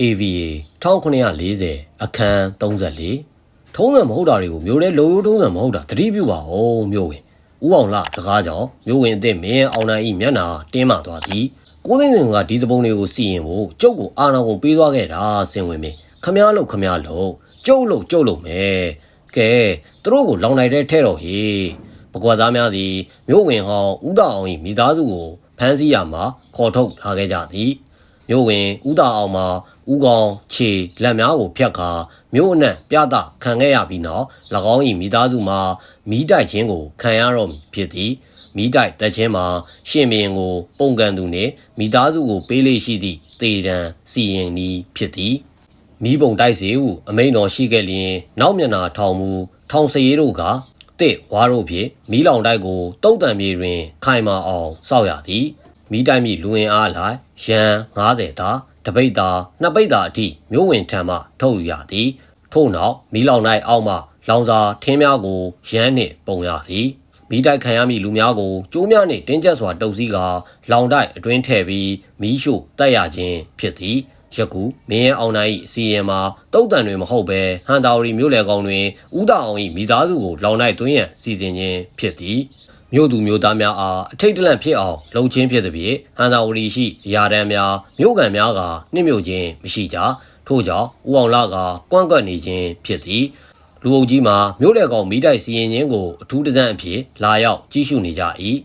AVA 1940အခန်း34ထုံးစံမဟုတ်တာတွေကိုမျိုးတဲ့လိုရိုးထုံးစံမဟုတ်တာသတိပြုပါဦးမျိုးဝင်ဦးအောင်လှစကားကြောင့်မျိုးဝင်အစ်စ်မင်းအောင်နိုင်ဤမျက်နှာတင်းမာသွားသည်ကိုသိန်းစင်ကဒီသဘုံတွေကိုစီရင်ဖို့ကျုပ်ကိုအာနာကုန်ပေးသွားခဲ့တာစင်ဝင်မင်းခမားလို့ခမားလို့ကျုပ်လို့ကျုပ်လို့မယ်ကဲသူတို့ကိုလောင်လိုက်တဲ့ထဲတော်ဟေပကွာသားများသည်မျိုးဝင်ဟောင်းဦးတော်အောင်ဤမိသားစုကိုဖမ်းဆီးရမှာခေါ်ထုတ်လာခဲ့ကြသည်မြို့ဝင်ဦးတာအောင်မှာ ဦးကောင်ခြေလက်များကိုဖြတ်ခါမြို့အနှံ့ပြသခံခဲ့ရပြီးနောက်၎င်း၏မိသားစုမှာမိတိုက်ခြင်းကိုခံရတော့မည်ဖြစ်သည်မိတိုက်တက်ခြင်းမှာရှင်မင်းကို ပုံကန်သူနှင့်မိသားစုကိုပေးလေးရှိသည့်တေတံစီရင်နီးဖြစ်သည်မိဘုံတိုက်စီဟုအမိန်တော်ရှိခဲ့လျင် နောက်မျက်နာထောင်မူထောင်စရေးတို့ကတစ်ဝါတို့ဖြင့်မိလောင်တိုက်ကိုတုံးတံမြေတွင် ခိုင်မာအောင်စောက်ရသည်မိတိုက်မိလူဝင်အားလိုက်ရန်90တာ တပိတ်တာနှစ်ပိတ်တာအထိမျိုးဝင်ထံမှထုတ်ယူရသည်ထို့နောက်မိလောင်၌အောက်မှလောင်စာထင်းများကိုရန်နှင့်ပုံရသည်မိတိုက်ခံရမည့်လူများကိုကျိုးများနှင့်တင်းကျပ်စွာတုပ်စည်းကာလောင်တိုက်အတွင်းထည့်ပြီးမီးရှို့တက်ရခြင်းဖြစ်သည်ယခုမင်းရဲ့အောင်နိုင်၏အစီရင်မှာတုတ်တန်တွေမဟုတ်ဘဲဟန်တာဝရီမျိုးလေကောင်တွင်ဥဒအောင်၏မိသားစုကိုလောင်တိုက်သွင်းရန်စီစဉ်ခြင်းဖြစ်သည် မြို့သူမြို့သားများအားအထိတ်တလန့်ဖြစ်အောင်လှုံချင်းဖြစ်သည်ဖြင့်ဟန်သာဝရီရှိရာတန်းများမြို့ကန်များကနှိမ့်မြို့ခြင်းမရှိကြထို့ကြောင့်ဦးအောင်လာကကွန့်ကွက်နေခြင်းဖြစ်သည်လူအုပ်ကြီးမှာမြို့လေကောင်မိတိုက်စီရင်ခြင်းကိုအထူးတစမ်းအဖြစ်လာရောက်ကြီးစုနေကြ၏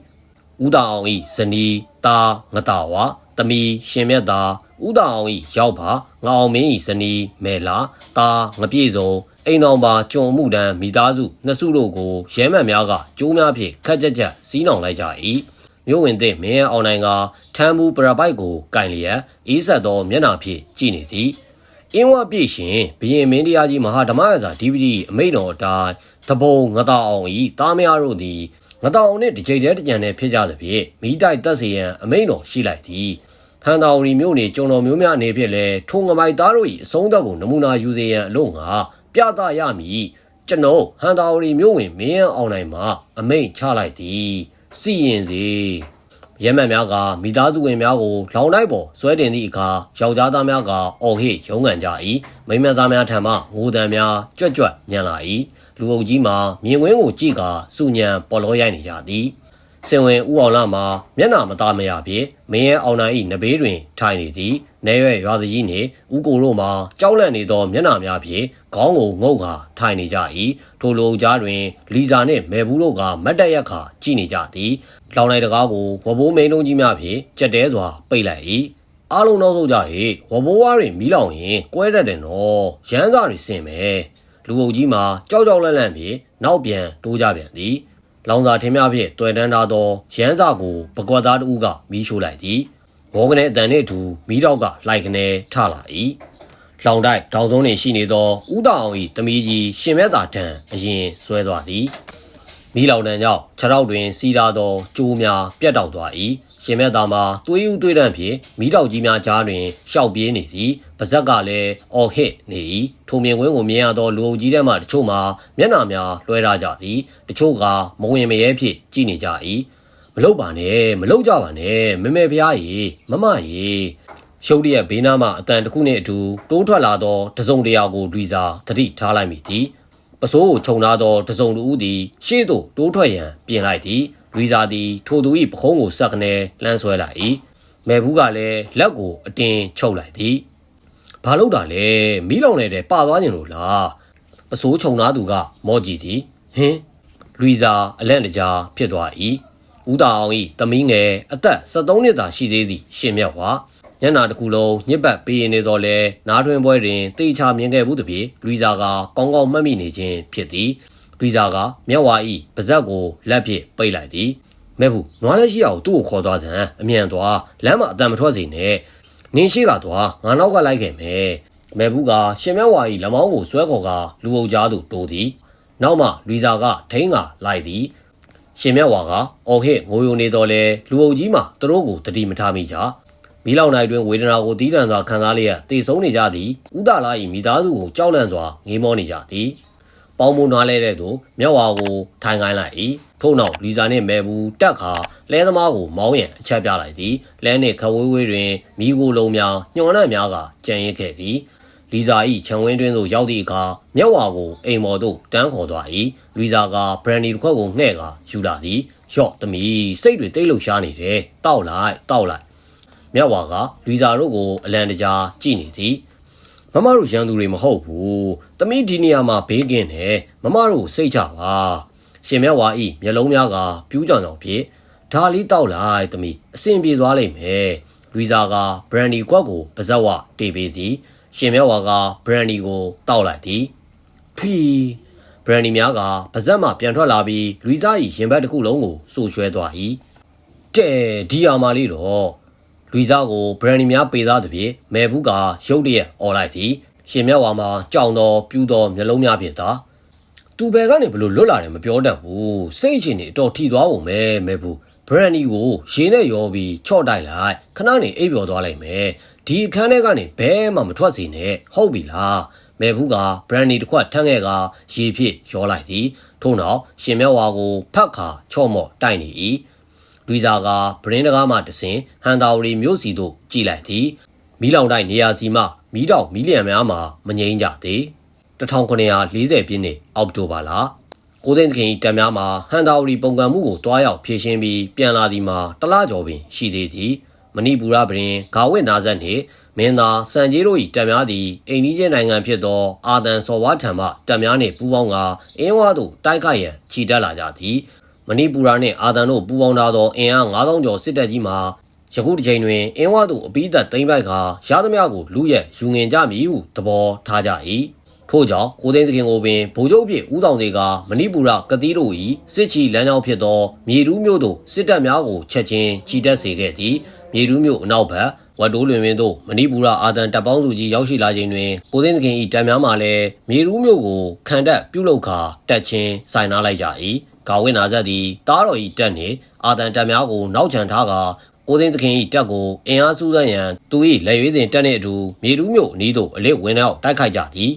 ဦးတာအောင်ဤဇနီးတာငတာဝါတမီရှင်မြတ်သာဦးတာအောင်ဤရောက်ပါငါအောင်မင်းဤဇနီးမဲလာတာငပြေစုံ အိမ်တော်ပါကြုံမှုတန်းမိသားစုနှစ်စုတို့ကိုရဲမှန်များကကျိုးများဖြင့်ခက်ကြက်ကြက်စီးနှောင်လိုက်ကြ၏မြို့ဝင်သည့်မင်းအောင်နိုင်ကထမ်းဘူးပရပိုက်ကိုကင်လျက်အေးဆက်သောမျက်နှာဖြင့်ကြည်နေသည်အင်းဝပြည့်ရှင်ဘရင်မင်းတရားကြီးမဟာဓမ္မရာဇာ DVD အမိန့်တော်အတိုင်းသဘုံငတာအောင်ဤတားမယားတို့သည်ငတာအောင်နှင့်တကြိတ်တည်းတကြံတည်းဖြစ်ကြသဖြင့်မိတိုက်တက်စေရန်အမိန့်တော်ရှိလိုက်သည်ဟန်တော်ရီမြို့နေကျုံတော်မျိုးများအနေဖြင့်လည်းထုံငမိုက်သားတို့၏အဆုံးသက်ကိုနမူနာယူစေရန်အလို့ငါ ပြသရမည်ကျွန်ုပ်ဟန်တော်ရီမြို့ဝင်မင်းရန်အောင်နိုင်မှာအမိန့်ချလိုက်သည်စီရင်စေရဲမှန်များကမိသားစုဝင်များကိုလောင်တိုက်ပေါ်ဆွဲတင်သည့်အခါယောက်ျားသားများကအော်ဟစ်ရုန်းကန်ကြ၏မိန်းမသားများထံမှငိုတံများကြွက်ကြွက်ညံလာ၏လူအုပ်ကြီးမှာမြင်ကွင်းကိုကြည့်ကာစုညံပေါ်လောရိုက်နေကြသည် စင်ဝင်ဦးအောင်လာမှာမျက်နှာမသားမရဖြင့်မင်းရဲ့အောင်နိုင်၏နဘေးတွင် ထိုင်နေသည်နေရွယ်ရွာသူကြီးနှင့်ဦးကိုတို့မှာကြောက်လန့်နေသောမျက်နှာများဖြင့်ခေါင်းကိုငုတ်ကာထိုင်နေကြ၏ထိုလိုကြားတွင် လီဇာနှင့်မဲဘူးတို့ကမတ်တက်ရက်ခါကြည့်နေကြသည်လောင်လိုက်တကားကိုဝဘိုးမိန်လုံးကြီးများဖြင့်ကြက်တဲစွာပိတ်လိုက်၏အားလုံးတော့ဆိုကြဟေဝဘိုးဝါးတွင်မီးလောင်ရင်ကွဲတတ်တယ်နော်ရမ်းစားတွေစင်မယ်လူအုပ်ကြီးမှာကြောက်ကြောက်လန့်လန့်ဖြင့်နောက်ပြန်တိုးကြပြန်သည် လောင်စာထင်းများဖြင့်တွေ့တန်းထားသောရမ်းစာကိုပကွက်သားတဦးကမီးရှို့လိုက်သည်ဘောကနေအတန်နှင့်အတူမီးတော့ကလိုက်ကနေထလာ၏လောင်တိုက်တောင်စုံနှင့်ရှိနေသောဥဒအောင်၏တမီးကြီးရှင်မြတ်သာထံအရင်ဆွဲသွားသည် မီးလောင်တန်းကြောင့်ခြေထောက်တွင် စီးလာသောကျိုးများပြတ်တောက်သွား၏ရှင်မြတ်သားမှာသွေးဥသွေးတန့်ဖြင့်မီးတောက်ကြီးများကြားတွင်ရှောက်ပြေးနေသည်ပါဇက်ကလည်းအော်ဟစ်နေ၏ထိုမြင်ကွင်းကိုမြင်ရသောလူအုပ်ကြီးထဲမှတချို့မှာမျက်နှာများလွှဲထားကြသည်တချို့ကမဝင်မရဲဖြင့်ကြည်နေကြ၏မလုတ်ပါနဲ့မလုတ်ကြပါနဲ့မမေဖျားကြီးမမကြီးရှုပ်ရရဲ့ဘေးနားမှအတန်တစ်ခုနှင့်အတူတိုးထွက်လာသောတစုံတရာကိုတွေးစာသတိထားလိုက်မိသည် ပစိုးကိုခြုံထားသောတစုံတူဦးသည်ရှေ့သို့တိုးထွက်ရန်ပြင်လိုက်သည်လူစာသည်ထိုသူ၏ပခုံးကိုဆက်ကနေလှမ်းဆွဲလိုက်၏မဲဘူးကလည်းလက်ကိုအတင်းချုပ်လိုက်သည်ဘာလို့တာလဲမီးလောင်နေတဲ့ပါသွားခြင်းလို့လားပစိုးခြုံထားသူက မော့ကြည့်သည်ဟင်းလူစာအလန့်တကြားဖြစ်သွား၏ဦးတာအောင်၏တမီးငယ်အသက်73နှစ်သာရှိသေးသည်ရှင်မြတ်ဝါ ညနာတစ်ခုလုံးညစ်ပတ်ပေးရနေတော့လဲနားထွင်ပွဲတွင်တေချာမြင်ခဲ့မှုတပြေလူစာကကောင်းကောင်းမှတ်မိနေခြင်းဖြစ်သည်လူစာကမျက်ဝါဤပါဇက်ကိုလက်ဖြင့်ပိတ်လိုက်သည်မဲ့ဘူးနွားလည်းရှိအောင်သူ့ကိုခေါ်သွားတယ်အမြန်သွားလမ်းမှာအတန်မထွက်စေနဲ့နင်းရှိကသွားငါနောက်ကလိုက်ခဲ့မယ်မဲ့ဘူးကရှင်မျက်ဝါဤလက်မောင်းကိုဆွဲခေါ်ကလူအုပ်ကြားသို့တိုးသည်နောက်မှလူစာကထိန်းကလိုက်သည်ရှင်မြတ်ဝါကအော်ဟစ်ငိုယိုနေတော့လဲလူအုပ်ကြီးမှသူတို့ကိုတတိမထားမိကြ မီးလောင်တိုင်းတွင်ဝေဒနာကိုတီးတန့်စွာခံစားလျက်တေဆုံးနေကြသည်ဥဒလာ၏မိသားစုကိုကြောက်လန့်စွာငေးမောနေကြသည်ပေါင်းမွန်နားလဲတဲ့သူမြတ်ဝါကိုထိုင်ခိုင်းလိုက်၏ထို့နောက်လူစာနှင့်မဲဘူးတက်ခါလဲသမားကိုမောင်းရန်အချက်ပြလိုက်သည်လဲနှင့်ခဝေးဝေးတွင်မိကိုလုံးများညှော်နှံ့များကကြံရစ်ခဲ့ပြီးလီဇာ၏ခြံဝင်းတွင်သို့ရောက်သည့်အခါမျက်ဝါကိုအိမ်မော်သို့တန်းခေါ်သွား၏လီဇာကဘရန်ဒီတစ်ခွက်ကိုငှဲ့ကာယူလာသည်ရော့သမီးစိတ်တွေတိတ်လှုပ်ရှားနေတယ်တောက်လိုက်တောက်လိုက် မျက်ဝါကလီဇာတို့ကိုအလံတကြားကြည့်နေသည်မမတို့ရန်သူတွေမဟုတ်ဘူး။တမိဒီနေရာမှာဘေးကင်းတယ်။မမတို့စိတ်ချပါ။ရှင်မြတ်ဝါဤမျက်လုံးများကပြူးကြောင်ကြောင်ဖြစ်ဒါလေးတောက်လိုက်တမိအဆင်ပြေသွားလိမ့်မယ်။လူဇာကဘရန်ဒီကွက်ကိုပါဇက်ဝတေးပေးသည်။ရှင်မြတ်ဝါကဘရန်ဒီကိုတောက်လိုက်သည်။ဖီဘရန်ဒီများကပါဇက်မှပြန်ထွက်လာပြီးလူဇာဤရင်ဘတ်တစ်ခုလုံးကိုဆူရွှဲသွား၏။တဲ့ဒီယာမာလေးတော့ လူစားကိုဘရန်ဒီများပေသားသဖြင့်မဲဘူးကရုတ်တရက်អော်လိုက်သည်ရှင်မြတ်ဝါမှာကြောင်တော်ပြူတော်မျက်လုံးများဖြင့်သာသူဘယ်ကနေဘလို့လွတ်လာတယ်မပြောတတ်ဘူးစိတ်ချင်းနေအတော်ထီသွားပုံပဲမဲဘူးဘရန်ဒီကိုရေနဲ့ရောပြီးချော့တိုက်လိုက်ခဏနေအိပ်ပျော်သွားလိုက်မယ်ဒီအခန်းထဲကနေဘဲမှမထွက်စေနဲ့ဟုတ်ပြီလားမဲဘူးကဘရန်ဒီတစ်ခွက်ထမ်းခဲ့ကရေဖြစ်ရောလိုက်သည်ထို့နောက်ရှင်မြတ်ဝါကိုဖတ်ခါချော့မော့တိုက်နေ၏ လူဇာကဗရင်းတကားမှတဆင်ဟန်တာဝရီမြို့စီသို့ကြည်လိုက်သည်မီးလောင်တိုက်နေရာစီမှမီးတောင်မီးလျံများမှာမငြိမ်းကြသေး1940ပြည့်နှစ်အောက်တိုဘာလကိုသိန်းသခင်တပ်များမှာဟန်တာဝရီပုံကံမှုကိုတွားရောက်ဖြည့်ရှင်းပြီးပြန်လာသည်မှာတလားကျော်ပင်ရှိသေးသည်မဏိပူရပရင်ဂါဝစ်နာဇတ်နှင့်မင်းသားစံကြီးတို့၏တပ်များသည်အိန္ဒိယနိုင်ငံဖြစ်သောအာသန်စော်ဝါထံမှတပ်များနှင့်ပူးပေါင်းကအင်းဝါသို့တိုက်ခိုက်ရန်ခြိတက်လာကြသည် မဏိပူရာနှင့်အာသန်တို့ပူးပေါင်းထားသောအင်အား9000ကျော်စစ်တပ်ကြီးမှာယခုတစ်ချိန်တွင်အင်းဝါတို့အပိသက်သိမ့်ပိုက်ကရသမျှကိုလူရက်ယူငင်ကြမည်ဟုသဘောထားကြ၏ထို့ကြောင့်ကိုသိန်းသခင်ကိုပင်ဗိုလ်ချုပ်ပြည့်ဦးဆောင်တွေကမဏိပူရကတိတို့၏စစ်ချီလမ်းကြောင်းဖြစ်သောမြေတူးမြို့သို့စစ်တပ်များကိုချက်ချင်းချီတက်စေခဲ့သည်မြေတူးမြို့အနောက်ဘက်ဝတ်တိုးလွင်ဝင်းသို့မဏိပူရအာသန်တပ်ပေါင်းစုကြီးရောက်ရှိလာချိန်တွင်ကိုသိန်းသခင်၏တပ်များမှလည်းမြေတူးမြို့ကိုခံတပ်ပြုတ်လောက်ခါတက်ချင်းစိုင်နာလိုက်ကြ၏ ကာဝင်းနာဇတ်သည်တားတော်၏တက်နှင့်အာတန်တပ်များကိုနောက်ချန်ထားကာကိုသိန်းသခင်၏တက်ကိုအင်အားစုစမ်းရန်သူ၏လက်ရွေးစဉ်တက်နှင့်အတူမြေတူးမြို့အနီးသို့အလစ်ဝင်ရောက်တိုက်ခိုက်ကြသည်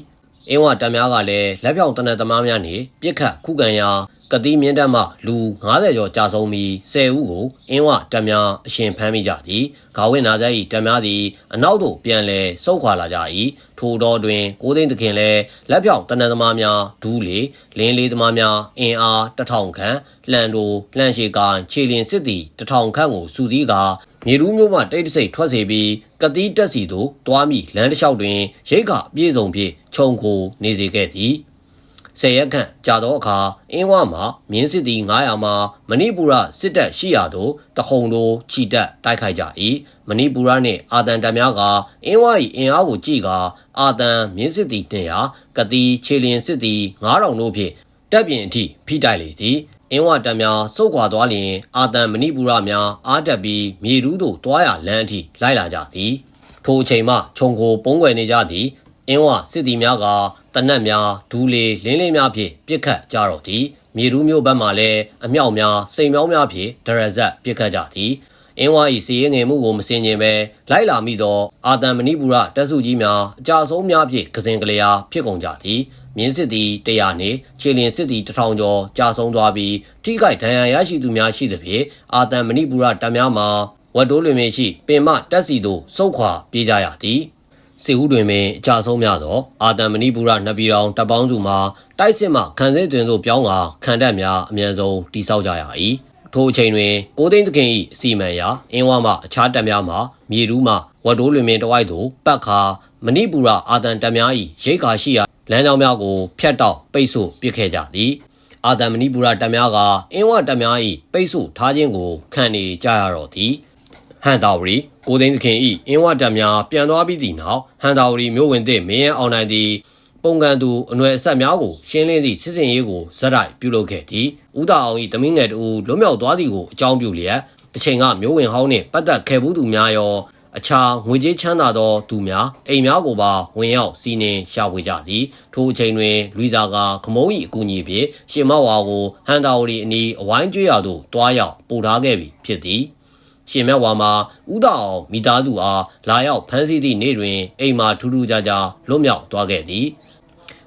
အင်းဝတပ်များကလည်းလက်ပြောင်တနက်သမားများနှင့်ပြစ်ခတ်ခုခံရာကတိမြင့်တက်မှလူ90ကျော်ကြာဆုံးပြီး10ဦးကိုအင်းဝတပ်များအရှင်ဖမ်းမိကြသည်ဂါဝင်းနာဇတ်၏တပ်များသည်အနောက်သို့ပြန်လည်ဆုတ်ခွာလာကြ၏ထိုတော်တွင်ကိုသိန်းသခင်လည်းလက်ပြောင်တနက်သမားများဒူးလေလင်းလေးသမားများအင်အားတထောင်ခန့်လှန်တိုလှန်ရှိကန်ခြေလင်စစ်သည်တထောင်ခန့်ကိုစူးစီးကာ မြေရူးမျိုးမှတိတ်တဆိတ်ထွက်စေပြီးကတိတက်စီသို့တွားမိလမ်းတစ်လျှောက်တွင်ရိတ်ကအပြည့်စုံဖြင့်ခြုံကိုနေစေခဲ့သည်ဆယ်ရက်ခန့်ကြာသောအခါအင်းဝမှာမြင်းစစ်သည်900မှာမဏိပူရစစ်တပ်ရှိရာသို့တခုံတို့ခြိတက်တိုက်ခိုက်ကြ၏မဏိပူရနှင့်အာတန်တပ်များကအင်းဝ၏အင်အားကိုကြည့်ကာအာတန်မြင်းစစ်သည်200ကတိခြေလျင်စစ်သည်9000တို့ဖြင့်တပ်ပြင်အထိဖိတိုက်လေသည် အင်းဝတပ်များစုတ်ခွာသွားလျင် အာတန်မဏိပူရများအားတက်ပြီးမြေရူးသို့တွားရလမ်းအထိလိုက်လာကြသည်ထိုအချိန်မှခြုံကိုပုံးကွယ်နေကြသည်အင်းဝစစ်သည်များကတနက်များဒူးလေလင်းလေးများဖြင့်ပြစ်ခတ်ကြတော့သည်မြေရူးမျိုးဘက်မှလည်းအမြောက်များစိန်မြောင်းများဖြင့်ဒရဇက်ပြစ်ခတ်ကြသည်အင်းဝါဤစီရင်ငယ်မှုကိုမစင်ကျင်ပဲလိုက်လာမိသောအာတန်မဏိပူရတပ်စုကြီးများအကြဆုံးများဖြင့်ကစင်ကလေးအားဖြစ်ကုန်ကြသည် မြင်းစစ်သည်100နှင့်ခြေလျင်စစ်သည်1000ကျော်ကြာဆုံးသွားပြီးထိခိုက်ဒဏ်ရာရရှိသူများရှိသဖြင့်အာတန်မဏိပူရတပ်များမှာဝတ်တိုးလွင်မရှိပင်မတက်စီသို့စုတ်ခွာပြေးကြရသည်စေဦးတွင်ပင်အကြဆုံးများသောအာတန်မဏိပူရနှစ်ပြည်တော်တပ်ပေါင်းစုမှာတိုက်စစ်မှခံစစ်တွင်သို့ပြောင်းကာခံတပ်များအမြန်ဆုံးတိစောက်ကြရ၏ထိုအချိန်တွင်ကိုသိန်းသခင်၏အစီမံရာအင်းဝမှအခြားတပ်များမှမြေတူးမှဝတ်တိုးလွင်ပင်တဝိုက်သို့ပတ်ခါမဏိပူရအာတန်တပ်များ၏ရိတ်ခါရှိရာ လမ်းကြောင်းများကိုဖျက်တောက်ပိတ်ဆို့ပစ်ခဲ့ကြသည်အာတန်မဏိပူရတပ်များကအင်းဝတပ်များ၏ပိတ်ဆို့ထားခြင်းကိုခံနေကြရတော့သည်ဟန်တာဝရီကိုသိန်းသခင်၏အင်းဝတပ်များပြန်သွားပြီးသည့်နောက်ဟန်တာဝရီမြို့ဝင်သည့်မင်းရန်အောင်နိုင်သည်ပုံကန်သူအနွယ်အဆက်များကိုရှင်းလင်းသည့်စစ်စင်ရေးကိုဇက်တိုက်ပြုလုပ်ခဲ့သည်။ဦးတာအောင်၏တမင်းငယ်တူလွတ်မြောက်သွားသည်ကိုအကြောင်းပြုလျက်တစ်ချိန်ကမျိုးဝင်ဟောင်းနှင့်ပတ်သက်ခဲ့ဘူးသူများရော အခြားငွေကြေးချမ်းသာသောသူများအိမ်များကိုပါဝင်ရောက်စီးနှင်ရှာဖွေကြသည်ထိုအချိန်တွင်လူီဇာကခမုံး၏အကူအညီဖြင့်ရှင်မောက်ဝါကိုဟန်တာဝရီအနီးအဝိုင်းကျွေးရသို့တွားရောက်ပို့ထားခဲ့ပြီဖြစ်သည်ရှင်မြတ်ဝါမှာဥဒအောင်မိသားစုအားလာရောက်ဖမ်းဆီးသည့်နေ့တွင်အိမ်မှာထူးထူးခြားခြားလွတ်မြောက်သွားခဲ့သည်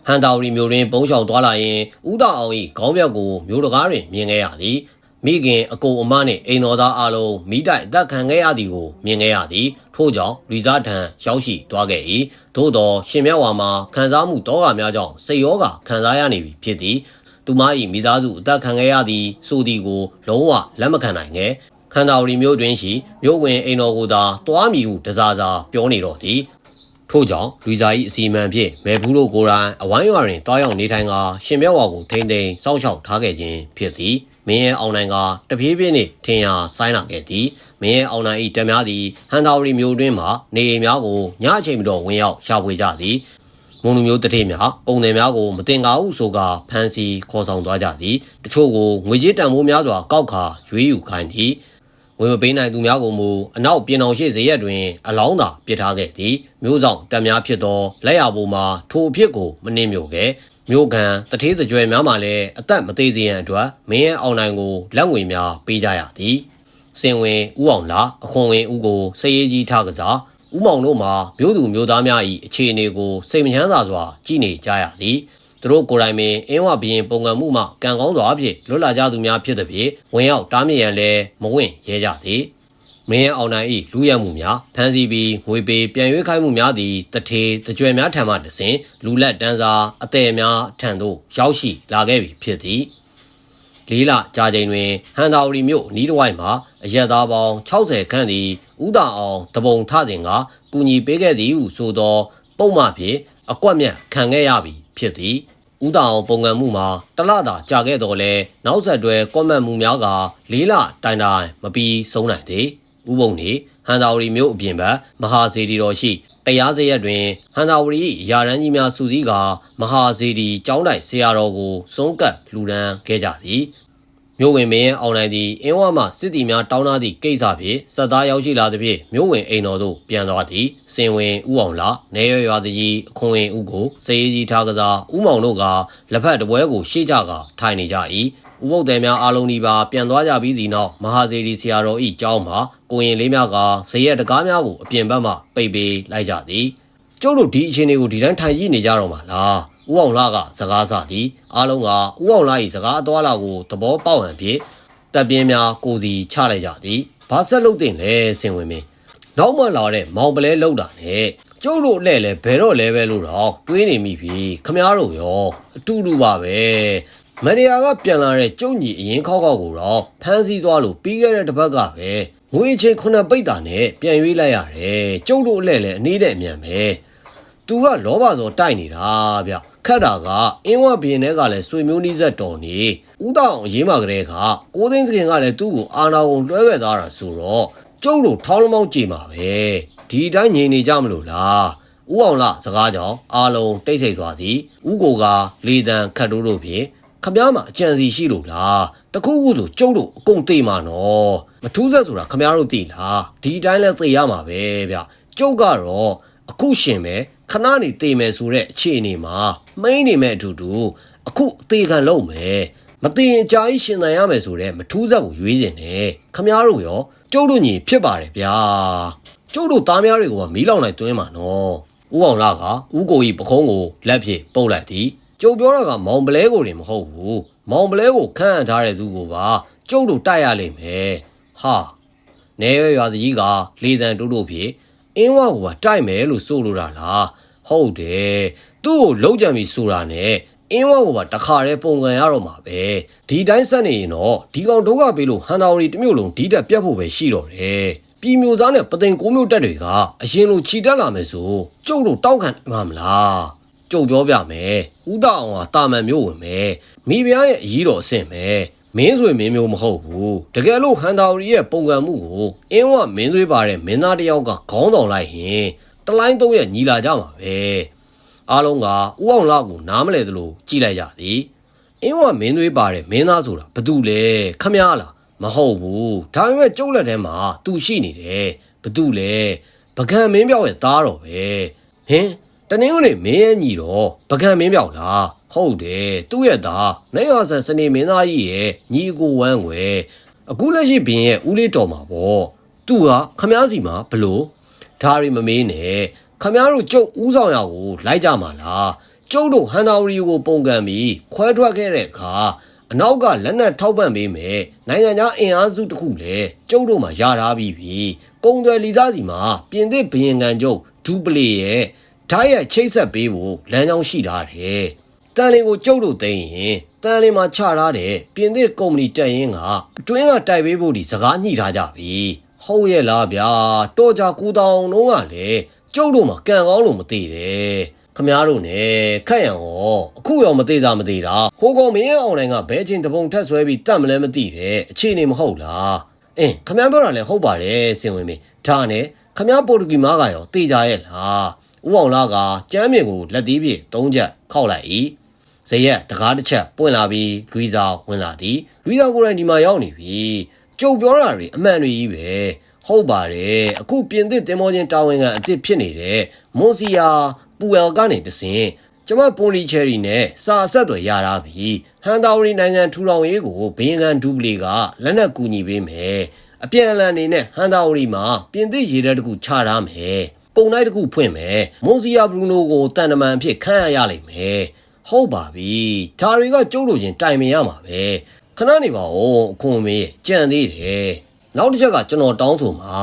ဟဟန်တာဝရီမျိုးတွင်ပုံရှောင်သွားလာရင်ဦးတာအောင်၏ခေါင်းပြက်ကိုမျိုးတကားတွင်မြင်ခဲ့ရသည် မိခင်အကိုအမနှင့်အိမ်တော်သားအလုံးမိတိုက်အသက်ခံခဲ့ရသည်ကိုမြင်ခဲ့ရသည်ထို့ကြောင့်လူစားထံရောက်ရှိသွားခဲ့၏သို့သောရှင်မြတ်ဝါမှာခံစားမှုတောဂါများကြောင့်စိတ်ရောဂါခံစားရနေပြီဖြစ်သည်သူမ၏မိသားစုအသက်ခံခဲ့ရသည်ဆိုသည်ကိုလုံးဝလက်မခံနိုင်ခဲ့ခန္ဓာဝရီမျိုးတွင်ရှိမြို့ဝင်အိမ်တော်ကိုသာတွားမိဟုတစားစားပြောနေတော့သည်ထို့ကြောင့်လူစား၏အစီအမံဖြင့်မဲဘူးတို့ကိုယ်တိုင်အဝိုင်းရွာတွင်တွားရောက်နေထိုင်ကရှင်မြတ်ဝါကိုထိမ့်သိမ်းစောင့်ရှောက်ထားခဲ့ခြင်းဖြစ်သည် မင်းရဲ့အောင်နိုင်ကတပြေးပြေးနှင့်ထင်ရာဆိုင်လာခဲ့သည်မင်းရဲ့အောင်နိုင်၏တက်များသည်ဟန်တာဝရီမျိုးတွင်မှနေအိမ်များကိုညအချိန်မတော်ဝင်ရောက်ရှာဖွေကြသည်မုံလူမျိုးတတိများပုံတယ်များကိုမတင်ကားဟုဆိုကာဖမ်းဆီးခေါ်ဆောင်သွားကြသည်တချို့ကိုငွေကြေးတန်ဖိုးများစွာကောက်ခါရွေးယူခိုင်းသည်ဝင်မပေးနိုင်သူများကိုမူအနောက်ပြင်အောင်ရှိဇရက်တွင်အလောင်းသာပစ်ထားခဲ့သည်မျိုးဆောင်တက်များဖြစ်သောလက်ရပေါ်မှာထိုအဖြစ်ကိုမနှင်းမြို့ခဲ့ မြို့ကန်တထေးစကြွယ်များမှလည်းအသက်မသေးစေရန်အတွက်မင်းရဲ့အောင်နိုင်ကိုလက်ငွေများပေးကြရသည်စင်ဝင်ဥအောင်လာအခွန်ဝင်ဥကိုစည်ရေးကြီးထားကစားဥမောင်တို့မှာမြို့သူမြို့သားများ၏အခြေအနေကိုစိတ်မချမ်းသာစွာကြည်နေကြရသည်သူတို့ကိုယ်တိုင်ပင်အင်းဝဘရင်ပုံကံမှုမှကံကောင်းစွာဖြင့်လွတ်လာကြသူများဖြစ်သည်ဖြင့်ဝင်ရောက်တားမြစ်ရန်လည်းမဝင့်ရဲကြသည် မင်းအောင်နိုင်၏လူရမှုများဖမ်းဆီးပြီးငွေပေးပြန်ရွေးခိုင်းမှုများသည်တထေတကြွယ်များထံမှတစဉ်လူလက်တန်းစားအသည်များထံသို့ရောက်ရှိလာခဲ့ပြီဖြစ်သည်လေးလကြာချိန်တွင်ဟန်တာဝရီမြို့နီးတစ်ဝိုက်မှာအရက်သားပေါင်း60ခန့်သည်ဥဒအောင်တပုံထစဉ်ကကူညီပေးခဲ့သည်ဟုဆိုသော ပုံမှန်ဖြင့်အကွက်မြတ်ခံခဲ့ရပြီဖြစ်သည်ဥဒအောင်ပုံကံမှုမှာတလတာကြာခဲ့တော်လဲနောက်ဆက်တွဲကွက်မှတ်မှုများကလေးလတိုင်တိုင်မပြီးဆုံးနိုင်သေး ဥပုံနေဟန်တာဝရီမြို့အပြင်ဘက်မဟာဇေဒီတော်ရှိတရားစရက်တွင်ဟန်တာဝရီရာရန်ကြီးများစုစည်းကမဟာဇေဒီကျောင်းတိုင်ဆရာတော်ကိုစုံးကပ်လူဒန်းခဲ့ကြသည်မြို့ဝင်မင်းအောင်နိုင်သည့်အင်းဝမှစစ်တီများတောင်းထားသည့်ကိစ္စဖြင့်စက်သားရောက်ရှိလာသဖြင့်မြို့ဝင်အိမ်တော်သို့ပြန်သွားသည်စင်ဝင်ဥအောင်လာနေရရွာသူကြီးအခွန်ဝင်ဥကိုစေးကြီးထားကစားဥမောင်တို့ကလက်ဖက်တပွဲကိုရှေ့ကြကထိုင်နေကြ၏ ဥပုပ်တယ်များအားလုံးဒီပါပြန်သွားကြပြီးသည့်နောက်မဟာဇေဒီဆရာတော်ဤကျောင်းမှာကိုရင်လေးများကဇေယျတကားများကိုအပြင်ဘက်မှပိတ်ပေးလိုက်ကြသည်ကျုပ်တို့ဒီအချိန်တွေကိုဒီတိုင်းထိုင်ကြည့်နေကြတော့မှာလားဦးအောင်လာကစကားစသည်အားလုံးကဦးအောင်လာ၏စကားအသွားလာကိုသဘောပေါက်ဟန်ဖြင့်တပ်ပြင်းများကိုစီချလိုက်ကြသည်ဘာဆက်လုပ်တင်လဲဆင်ဝင်မင်းနောက်မှလာတဲ့မောင်ပလဲလောက်တာနဲ့ကျုပ်တို့လဲလဲဘယ်တော့လဲပဲလို့တော့တွေးနေမိပြီခမားတို့ရောအတူတူပါပဲ မန်နီယာကပြန်လာတဲ့ကျုံညီအရင်ခောက်ခောက်ကိုတော့ဖမ်းဆီးသွားလို့ပြီးခဲ့တဲ့တစ်ပတ်ကပဲငွေချင်းခုနှစ်ပိတ်တာနဲ့ပြန်ရွေးလိုက်ရတယ်ကျုပ်တို့အလဲလဲအနည်းတဲ့အမြန်ပဲသူကလောဘစောတိုက်နေတာဗျခတ်တာကအင်းဝဘင်းထဲကလည်းဆွေမျိုးနီးဆက်တော်နေဥတောင်အရေးမှာကလေးကကိုသိန်းစခင်ကလည်းသူ့ကိုအာနာကိုလွှဲခဲ့သားတာဆိုတော့ကျုပ်တို့ထောင်းလမောင်းကြည်မှာပဲဒီတိုင်းငြိမ်နေကြမလို့လားဥအောင်လစကားကြောင့်အာလုံးတိတ်ဆိတ်သွားသည်ဥကိုကလေတံခတ်တိုးတို့ဖြင့် ခမားမှာအကြံစီရှိလို့လားတခုခုဆိုကျုပ်တို့အကုန်သိမှာနော်မထူးဆက်ဆိုတာခမားတို့သိလားဒီတိုင်းလဲသိရမှာပဲဗျကျုပ်ကတော့အခုရှင်ပဲခဏနေသိမယ်ဆိုတဲ့အခြေအနေမှာမိန်နေမဲ့အတူတူအခုအသေးခံလုံးမယ်မသိရင်အကြာကြီးရှင်သန်ရမယ်ဆိုတဲ့မထူးဆက်ကိုရွေးနေတယ်ခမားတို့ရောကျုပ်တို့ညီဖြစ်ပါတယ်ဗျာကျုပ်တို့သားများတွေကိုမီးလောင်လိုက်တွင်းမှာနော်ဦးအောင်လာကဦးကိုကြီးပခုံးကိုလက်ဖြင့်ပုတ်လိုက်သည် ကျုပ်ပြောတာကမောင်ပလဲကိုတင်မဟုတ်ဘူးမောင်ပလဲကိုခန့်အပ်ထားတဲ့သူကိုပါကျုပ်တို့တိုက်ရလိမ့်မယ်ဟာနေရရွာကြီးကလေတံတိုးတိုးဖြင့်အင်းဝကိုပါတိုက်မယ်လို့ဆိုလိုတာလားဟုတ်တယ်သူ့ကိုလုံးကြံပြီးဆိုတာနဲ့အင်းဝကိုပါတခါတည်းပုံကန်ရတော့မှာပဲဒီတိုင်းဆက်နေရင်တော့ဒီကောင်ဒုက္ခပေးလို့ဟန်တော်ရီတစ်မျိုးလုံးဒီတက်ပြတ်ဖို့ပဲရှိတော့တယ်ပြည်မျိုးသားနဲ့ပသိမ်ကိုမျိုးတက်တွေကအရင်လိုခြိတက်လာမယ်ဆိုကျုပ်တို့တောက်ခံမှာမလား ကျုပ်ပြောပြမယ်ဥဒအောင်ကတာမန်မျိုးဝင်မယ်မိဖုရားရဲ့အကြီးတော်အဆင့်ပဲမင်းဆွေမင်းမျိုးမဟုတ်ဘူးတကယ်လို့ဟန်တာရီရဲ့ပုံကံမှုကိုအင်းဝမင်းသွေးပါတဲ့မင်းသားတယောက်ကခေါင်းဆောင်လိုက်ရင်တလိုင်းသုံးရက်ညီလာကြမှာပဲအားလုံးကဥအောင်လောက်ကိုနားမလဲသလိုကြည်လိုက်ကြသည်အင်းဝမင်းသွေးပါတဲ့မင်းသားဆိုတာဘသူလဲခမ ्या လားမဟုတ်ဘူးဒါပေမဲ့ကျုပ်လက်ထဲမှာသူရှိနေတယ်ဘသူလဲပကံမင်းပြောက်ရဲ့သားတော်ပဲဟင် တနင်္ဂနွေမင်းရဲ့ညီတော်ပကံမင်းပြောက်လားဟုတ်တယ်သူ့ရဲ့သားနိုင်ရဆန်စနေမင်းသားကြီးရဲ့ညီကိုဝမ်းွယ်အခုလက်ရှိဘင်းရဲ့ဦးလေးတော်မှာပေါ့သူကခမားစီမှာဘလို့ဒါရီမမေးနဲ့ခမားတို့ကျုပ်ဥဆောင်ရကိုလိုက်ကြမှာလားကျုပ်တို့ဟန်တာဝရီကိုပုံကံပြီးခွဲထွက်ခဲ့တဲ့အခါအနောက်ကလက်နက်ထောက်ပံ့ပေးမယ်နိုင်ငံခြားအင်အားစုတစ်ခုလည်းကျုပ်တို့မှာရထားပြီးပြီကုံသွယ်လီသားစီမှာပြင်သစ်ဘရင်ကန်ကျုပ်ဒူပလီရဲ့ ဓာတ်ရိုက်ချိတ်ဆက်ပေးဖို့လမ်းကြောင်းရှိထားတယ်တန်လင်ကိုကျုပ်တို့သိရင်တန်လင်မှာချထားတဲ့ပြင်သစ်ကုမ္ပဏီတက်ရင်ကအတွင်းကတိုက်ပေးဖို့ဒီစကားညှိထားကြပြီဟုတ်ရဲ့လားဗျာတော့ကြကူတောင်တော့ကလည်းကျုပ်တို့မှာကံကောင်းလို့မသိတယ်ခမားတို့နဲ့ခက်ရံရောအခုရောမသေးတာမသေးတာဟိုကောင်မင်းအောင်နိုင်ကဘဲချင်းတပုံထက်ဆွဲပြီးတတ်မလဲမသိတဲ့အခြေအနေမဟုတ်လားအင်းခမားပြောတာလည်းဟုတ်ပါတယ်စင်ဝင်မေဒါနဲ့ခမားပိုတူဂီမားကရောတေးကြရဲ့လား ဥအောင်လာကကျမ်းမြေကိုလက်သေးပြည့်၃ချက်ခောက်လိုက်၏ဇရက်တကားတစ်ချက်ပွင့်လာပြီးလူစာဝင်လာသည်လူစာကိုယ်တိုင်ဒီမှာရောက်နေပြီကြုံပြောတာတွေအမှန်တွေကြီးပဲဟုတ်ပါတယ်အခုပြင်သစ်တင်မောချင်းတာဝန်ခံအစ်စ်ဖြစ်နေတဲ့မွန်စီယာပူအယ်ကနေတဆင်ကျမပွန်လီချယ်ရီနဲ့စာဆက်တွေရတာပြီဟန်တာဝရီနိုင်ငံထူထောင်ရေးကိုဘင်းကန်ဒူပလီကလက်နက်ကူညီပေးမယ်အပြန်အလှန်နေနဲ့ဟန်တာဝရီမှာပြင်သစ်ရေတပ်တကူချထားမယ် ကုံတိုင်းတကူဖွင့်မယ်မွန်စီယာဘရူနိုကိုတန်တမန်အဖြစ်ခန့်ရရလိမ့်မယ်ဟုတ်ပါပြီဒါတွေကကျုပ်တို့ချင်းတိုင်ပင်ရမှာပဲခဏနေပါဦးအခွန်မေးကြံသေးတယ်နောက်တစ်ချက်ကကျွန်တော်တောင်းဆိုမှာ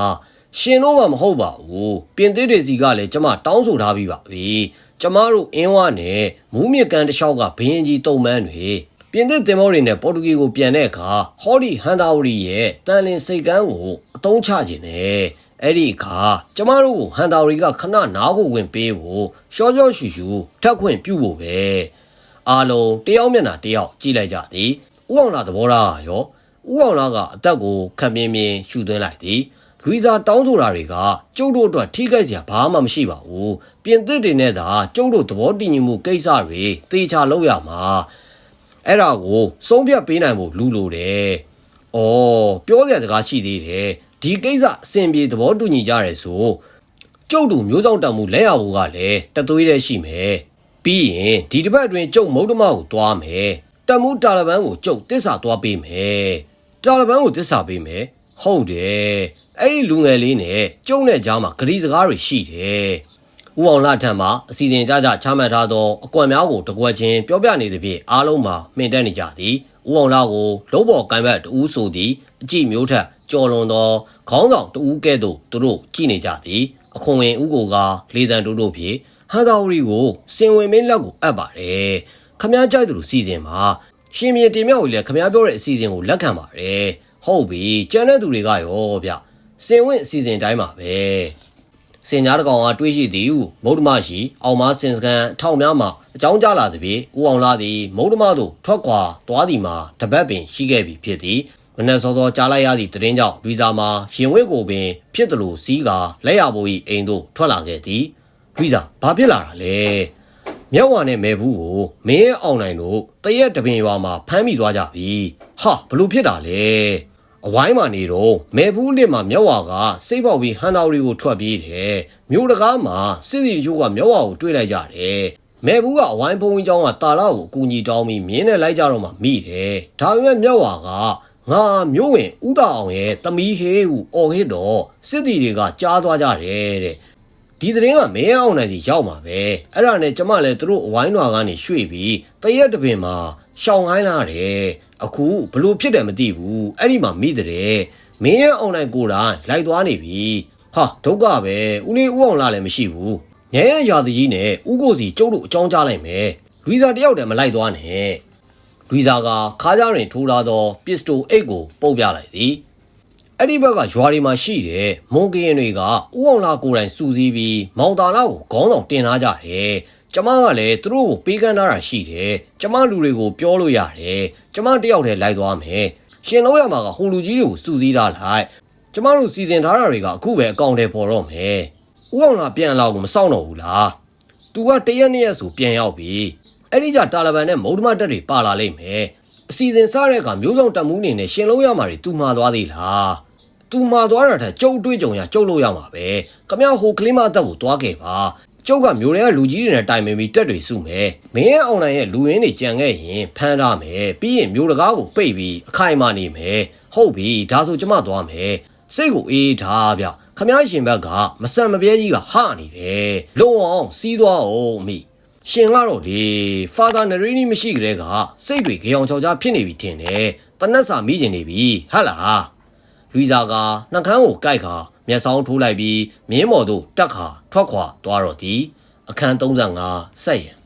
ရှင်တို့မှမဟုတ်ပါဘူးပြင်သစ်တွေစီကလည်းကျမတောင်းဆိုထားပြီးပါပြီကျမတို့အင်းဝနဲ့မူးမြစ်ကန်တစ်လျှောက်ကဘရင်ကြီးတုံမန်းတွေပြင်သစ်တင်မောတွေနဲ့ပေါ်တူဂီကိုပြန်တဲ့အခါဟော်ဒီဟန်တာဝရီရဲ့တန်လင်စိတ်ကန်းကိုအတုံးချခြင်းနဲ့ အဲ့ဒီအခါကျမတို့ကိုဟန်တာဝရီကခဏနားကိုဝင်ပေးဖို့ရှော့ရှော့ရှူရှူထက်ခွင့်ပြုဖို့ပဲအားလုံးတယောက်မျက်နှာတယောက်ကြည့်လိုက်ကြသည်ဥအောင်လာသဘောထားရောဥအောင်လာကအသက်ကိုခံပြင်းပြင်းရှူသွင်းလိုက်သည်လူီစာတောင်းဆိုတာတွေကကျုပ်တို့အတွက်ထိခိုက်စရာဘာမှမရှိပါဘူးပြင်သစ်တွေနဲ့သာကျုပ်တို့သဘောတည်ငြိမ်မှုကိစ္စတွေတေချာလုပ်ရမှာအဲ့ဒါကို ဆုံးဖြတ်ပေးနိုင်ဖို့လူလိုတယ်။အော်ပြောစရာစကားရှိသေးတယ်။ ဒီကိစ္စအစဉ်ပြေသဘောတူညီကြရဲဆိုကျုပ်တို့မျိုးဆောင်တံမှုလက်ရဖို့ကလည်းတသွေးတည်းရှိမယ်။ပြီးရင်ဒီတစ်ပတ်အတွင်းကျုပ်မုတ်တမကိုတွားမယ်။တမှုတာလဘန်ကိုကျုပ်တစ္ဆာတွားပေးမယ်။တာလဘန်ကိုတစ္ဆာပေးမယ်။ဟုတ်တယ်။အဲ့ဒီလူငယ်လေးနဲ့ကျုပ်နဲ့ကြားမှာဂရီစကားတွေရှိတယ်။ဦးအောင်လာထံမှာအစီအစဉ်ကြကြချမှတ်ထားသောအကွက်များကိုတကွက်ချင်းပြောပြနေသဖြင့်အားလုံးမှာမှင်တက်နေကြသည်။ဦးအောင်လာကိုလုံးပေါ်ကန်ဘက်တူးဆိုသည်အကြည့်မျိုးထက် ကြော်လွန်သောခေါင်းဆောင်တူးကဲ့သို့သူတို့ကြည့်နေကြသည်။အခွန်ဝင်ဦးကိုကလေတံတိုးတို့ဖြင့်ဟန်တော်ရီကိုစင်ဝင်မင်းလက်ကိုအပ်ပါတယ်။ခမားကြိုက်သူလိုစီစဉ်မှာရှင်မြေတင်မြောက်ကိုလည်းခမားပြောတဲ့အစီအစဉ်ကိုလက်ခံပါတယ်။ဟုတ်ပြီ။ကျန်တဲ့သူတွေကရောဗျ။စင်ဝင်အစီအစဉ်တိုင်းပါပဲ။စင်ကြားတကောင်ကတွေးရှိသည်ဟုမုဒ္ဓမရှိအောင်မစင်စကန်အထောက်များမှအကြောင်းကြားလာသည်ဖြင့်ဦးအောင်လာသည်မုဒ္ဓမသို့ထွက်ခွာသွားသည်မှာတပတ်ပင်ရှိခဲ့ပြီဖြစ်သည် မနက်စောစောကြားလိုက်ရသည့်သတင်းကြောင့်လူစာမှာရင်ဝဲကိုပင် ဖြစ်သလိုစီးကလက်ရဘိုး၏အိမ်သို့ထွက်လာခဲ့သည်လူစာဘာဖြစ်လာတာလဲမြောက်ဝါနဲ့မဲဘူးကိုမင်းရဲ့အောင်နိုင်တို့တရက်တပင်ရွာမှာဖမ်းမိသွားကြပြီဟာဘလို့ဖြစ်တာလဲအဝိုင်းမှာနေတော့မဲဘူးလစ်မှာမြောက်ဝါကစိတ်ပေါက်ပြီးဟန်တော်ရီကိုထွက်ပြေးတယ်မြို့တကားမှာစစ်စီချိုးကမြောက်ဝါကိုတွေ့လိုက်ကြတယ်မဲဘူးကအဝိုင်းဘုံဝင်ကျောင်းကတာလာကိုအကူအညီတောင်းပြီးမြင်းနဲ့လိုက်ကြတော့မှမိတယ်ဒါပေမဲ့မြောက်ဝါက ငါမျိုးဝင်ဥဒအောင်ရဲ့တမီးဟေးဟုအော်ဟစ်တော့စစ်တီတွေကကြားသွားကြတယ်တဲ့ဒီသတင်းကမဲအောင်နိုင်စီရောက်မှာပဲအဲ့ဒါနဲ့ကျမလည်းသူတို့အဝိုင်းတော်ကနေရွှေ့ပြီးတရက်တပင်မှာရှောင်ဟိုင်းလာတယ်အခုဘလို့ဖြစ်တယ်မသိဘူးအဲ့ဒီမှာမိတဲ့မင်းရဲ့အွန်လိုင်းကိုယ်တိုင်လိုက်သွားနေပြီဟာဒုက္ခပဲဦးလေးဦးအောင်လာလည်းမရှိဘူးညရဲ့ရာသကြီးနဲ့ဦးကိုစီကျုပ်တို့အကြောင်းကြားလိုက်မယ်လူစာတယောက်တည်းမလိုက်သွားနဲ့ လူစာကခါးကြောင်တွင်ထိုးလာသောပစ္စတိုအိတ်ကိုပုတ်ပြလိုက်သည်အဲ့ဒီဘက်ကရွာတွေမှာရှိတဲ့မွန်ကရင်တွေကဥအောင်လာကိုယ်တိုင်စူးစီးပြီးမောင်တာလာကိုခေါင်းဆောင်တင်လာကြတယ်။ကျမကလည်းသူတို့ကိုပေးကမ်းထားတာရှိတယ်။ကျမလူတွေကိုပြောလို့ရတယ်။ကျမတယောက်တည်းလိုက်သွားမယ်။ရှင်လို့ရမှာကဟိုလူကြီးတွေကိုစူးစီးထားလိုက်။ကျမတို့စီစဉ်ထားတာတွေကအခုပဲအကောင့်ထဲပေါ်တော့မယ်။ဥအောင်လာပြန်လာကိုမစောင့်တော့ဘူးလား။ तू ကတရက်နှစ်ရက်ဆိုပြန်ရောက်ပြီ။ အဲ့ဒီကြတာလဘန်နဲ့မုဒ္ဓမတက်တွေပါလာလိမ့်မယ်။အစီအစဉ်စတဲ့အခါမျိုးဆောင်တက်မှုနေနဲ့ရှင်လို့ရမှာတွေ तू မှာသွားသေးလား။ तू မှာသွားတာထက်ကျုပ်တွေးကြုံရကျုပ်လို့ရမှာပဲ။ခမရဟိုကလင်းမတက်ကိုသွားခဲ့ပါ။ကျုပ်ကမျိုးတွေကလူကြီးတွေနဲ့တိုင်ပင်ပြီးတက်တွေစုမယ်။မင်းရဲ့အောင်နိုင်ရဲ့လူရင်းတွေကြံခဲ့ရင်ဖမ်းထားမယ်။ပြီးရင်မျိုးတကားကိုပိတ်ပြီးအခိုင်အမာနေမယ်။ဟုတ်ပြီဒါဆိုကျမသွားမယ်။စိတ်ကိုအေးထားဗျ။ခမရရှင်ဘက်ကမဆန်မပြဲကြီးကဟနေတယ်။လုံအောင်စီးသွားအောင်မိ ရှင်ကတော့လေဖာသာနရီနီမရှိကြတဲ့ကစိတ်တွေကြောင်ချောက်ကြားဖြစ်နေပြီထင်တယ်တနက်စာမိကျင်နေပြီဟဟလားလူစာကနှကန်းကိုကြိုက်ခါမျက်စောင်းထိုးလိုက်ပြီးမြင်းမော်တို့တက်ခါထွက်ခွာသွားတော့သည်အခန်း35ဆက်ရင်